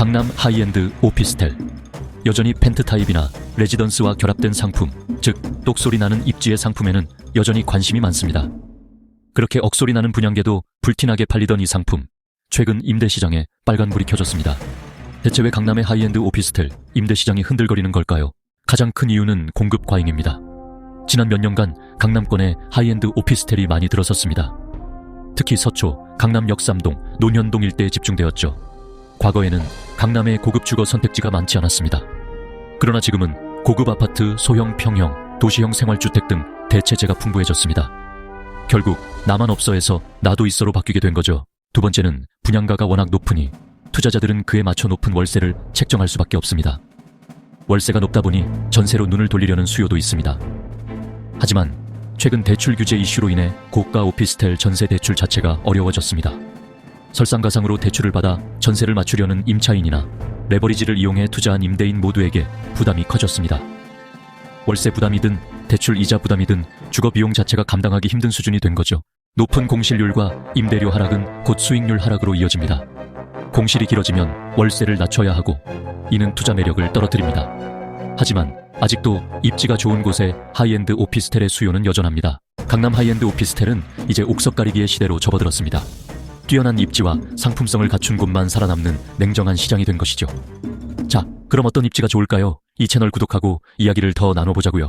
강남 하이엔드 오피스텔. 여전히 펜트 타입이나 레지던스와 결합된 상품, 즉 똑소리 나는 입지의 상품에는 여전히 관심이 많습니다. 그렇게 억소리 나는 분양계도 불티나게 팔리던 이 상품, 최근 임대 시장에 빨간불이 켜졌습니다. 대체 왜 강남의 하이엔드 오피스텔 임대 시장이 흔들거리는 걸까요? 가장 큰 이유는 공급 과잉입니다. 지난 몇 년간 강남권에 하이엔드 오피스텔이 많이 들어섰습니다. 특히 서초, 강남 역삼동, 논현동 일대에 집중되었죠. 과거에는 강남의 고급 주거 선택지가 많지 않았습니다. 그러나 지금은 고급 아파트, 소형 평형, 도시형 생활주택 등 대체재가 풍부해졌습니다. 결국 나만 없어에서 나도 있어로 바뀌게 된 거죠. 두 번째는 분양가가 워낙 높으니 투자자들은 그에 맞춰 높은 월세를 책정할 수밖에 없습니다. 월세가 높다 보니 전세로 눈을 돌리려는 수요도 있습니다. 하지만 최근 대출 규제 이슈로 인해 고가 오피스텔 전세 대출 자체가 어려워졌습니다. 설상가상으로 대출을 받아 전세를 맞추려는 임차인이나 레버리지를 이용해 투자한 임대인 모두에게 부담이 커졌습니다. 월세 부담이든 대출 이자 부담이든 주거 비용 자체가 감당하기 힘든 수준이 된 거죠. 높은 공실률과 임대료 하락은 곧 수익률 하락으로 이어집니다. 공실이 길어지면 월세를 낮춰야 하고 이는 투자 매력을 떨어뜨립니다. 하지만 아직도 입지가 좋은 곳에 하이엔드 오피스텔의 수요는 여전합니다. 강남 하이엔드 오피스텔은 이제 옥석 가리기의 시대로 접어들었습니다. 뛰어난 입지와 상품성을 갖춘 곳만 살아남는 냉정한 시장이 된 것이죠. 자, 그럼 어떤 입지가 좋을까요? 이 채널 구독하고 이야기를 더 나눠보자고요.